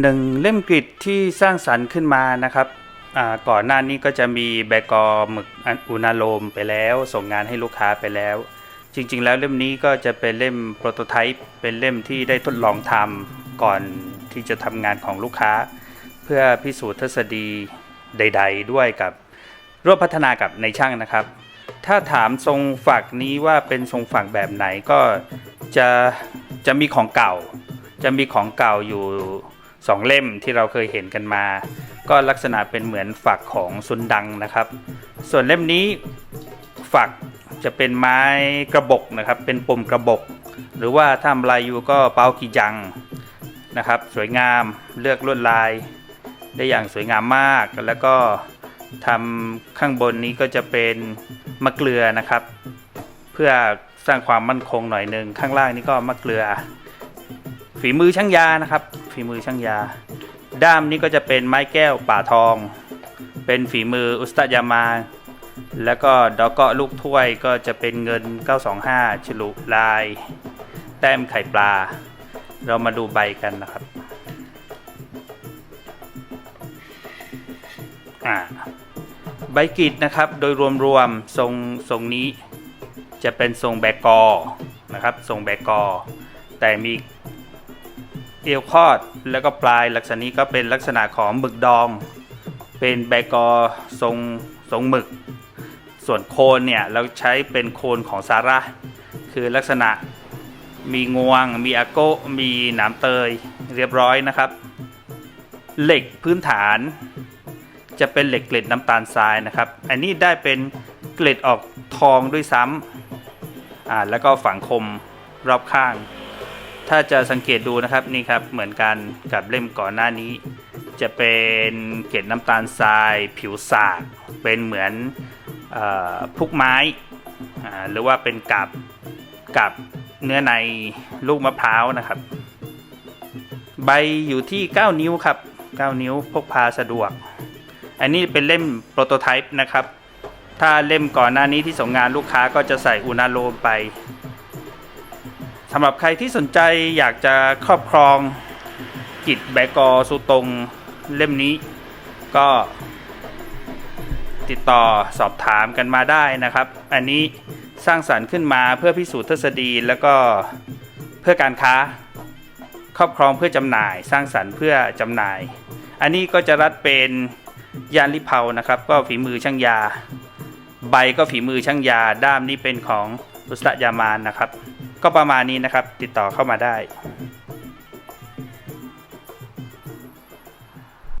หนึ่งเล่มกริดที่สร้างสรรค์ขึ้นมานะครับก่อนหน้านี้ก็จะมีแบกอหมึกอุณาโลมไปแล้ว ส่งงานให้ลูกค้าไปแล้ว จริง ๆ แล้วเล่มนี้ก็จะเป็นเล่มโปรโตไทป์เป็นเล่มที่ได้ทดลองทำก่อนที่จะทำงานของลูกค้า เพื่อพิสูจน์ทฤษฎีใด ๆ ด้วยกับร่วมพัฒนากับในช่างนะครับ ถ้าถามทรงฝักนี้ว่าเป็นทรงฝักแบบไหนก็จะจะมีของเก่า จะมีของเก่าอยู่ สองเล่มที่เราเคยเห็นกันมา ก็ลักษณะเป็นเหมือนฝักของซุนดังนะครับ ส่วนเล่มนี้ฝักจะเป็นไม้กระบอกนะครับ เป็นปมกระบอกหรือว่าถ้าลายยูก็เปากิจังนะครับ สวยงามเลือกลวดลาย ได้อย่างสวยงามมาก แล้วก็ทำข้างบนนี้ก็จะเป็นมะเกลือนะครับ เพื่อสร้างความมั่นคงหน่อยหนึ่งข้างล่างนี่ก็มะเกลือ ฝีมือช่างยานะครับ ฝีมือช่างยา ด้ามนี้ก็จะเป็นไม้แก้วป่าทอง เป็นฝีมืออุสตายามา แล้วก็ดอกเกาะลูกถ้วยก็จะเป็นเงิน 925 ฉลุลาย แต้มไข่ปลา เรามาดูใบกันนะครับอ่าใบกรีดนะครับโดยรวมๆทรงทรงนี้จะเป็นทรงแบกกอนะครับทรงแบกกอ แต่มี เอวคอดแล้วก็ปลายลักษณะนี้ก็เป็นลักษณะของหมึกดอง เป็นแบกอทรงทรงหมึก ส่วนโคนเนี่ยเราใช้เป็นโคนของซาร่าคือลักษณะมีงวง มีอาโกมีหนามเตยเรียบร้อยนะครับ เหล็กพื้นฐาน จะเป็นเหล็กเกล็ดน้ำตาลทรายนะครับ อันนี้ได้เป็นเกล็ดออกทองด้วยซ้ำอ่าแล้วก็ฝังคมรอบข้าง ถ้าจะสังเกตดูนะครับนี่ครับเหมือนกันกับเล่มก่อนหน้านี้ จะเป็นเกล็ดน้ำตาลทรายผิวสากเป็นเหมือนอพุกไม้หรือว่าเป็นกับกับเนื้อในลูกมะพร้าวนะครับ ใบอยู่ที่ 9 นิ้วครับ 9 นิ้วพกพาสะดวก อันนี้เป็นเล่มโปรโตไทป์นะครับ ถ้าเล่มก่อนหน้านี้ที่ส่งงานลูกค้าก็จะใส่อุณาโลมไป สำหรับใครที่สนใจอยากจะครอบครองกิจแบกอสุตรงเล่มนี้ ก็ติดต่อสอบถามกันมาได้นะครับ อันนี้สร้างสรรค์ขึ้นมาเพื่อพิสูจน์ทฤษฎีแล้วก็เพื่อการค้า ครอบครองเพื่อจำหน่าย สร้างสรรค์เพื่อจำหน่าย อันนี้ก็จะรัดเป็นยานลิเผานะครับ ก็ฝีมือช่างยา ใบก็ฝีมือช่างยาด้ามนี้เป็นของอุสตะยามานนะครับ ก็ประมาณนี้นะครับ ติดต่อเข้ามาได้